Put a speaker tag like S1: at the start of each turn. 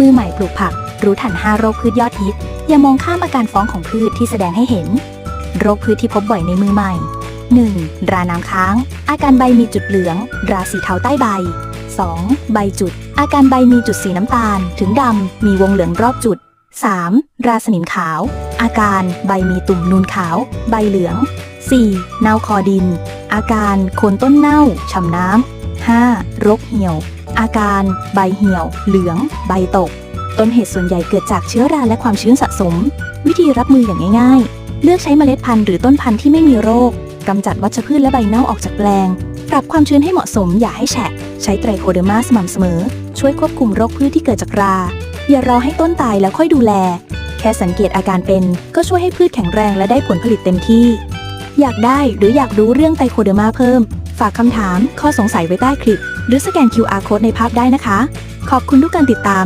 S1: มือใหม่ปลูกผัก รู้ทัน 5 โรคพืชยอดฮิต อย่ามองข้ามอาการฟ้องของพืชที่แสดงให้เห็น โรคพืชที่พบบ่อยในมือใหม่ 1. ราน้ำค้าง อาการใบมีจุดเหลือง ราสีเทาใต้ใบ 2. ใบจุด อาการใบมีจุดสีน้ำตาล ถึงดำ มีวงเหลืองรอบจุด 3. ราสนิมขาว อาการใบมีตุ่มนูนขาว ใบเหลือง 4. เน่าคอดิน อาการโคนต้นเน่าฉ่ำน้ำ 5. โรคเหี่ยว อาการ ใบเหี่ยว เหลือง ใบตก ต้นเหตุส่วนใหญ่เกิดจากเชื้อราและความชื้นสะสม วิธีรับมืออย่างง่าย ๆ เลือกใช้เมล็ดพันธุ์หรือต้นพันธุ์ที่ไม่มีโรคกำจัดวัชพืชและใบเน่าออกจากแปลง ปรับความชื้นให้เหมาะสมอย่าให้แฉะ ใช้ไตรโคเดอร์มาสม่ำเสมอ ช่วยควบคุมโรคพืชที่เกิดจากรา อย่ารอให้ต้นตายแล้วค่อยดูแล แค่สังเกตอาการเป็น ก็ช่วยให้พืชแข็งแรงและได้ผลผลิตเต็มที่ อยากได้หรืออยากรู้เรื่องไตรโคเดอร์มาเพิ่ม ฝากคำถาม ข้อสงสัยไว้ใต้คลิป หรือสแกน QR code ในภาพได้นะคะ ขอบคุณทุกการติดตาม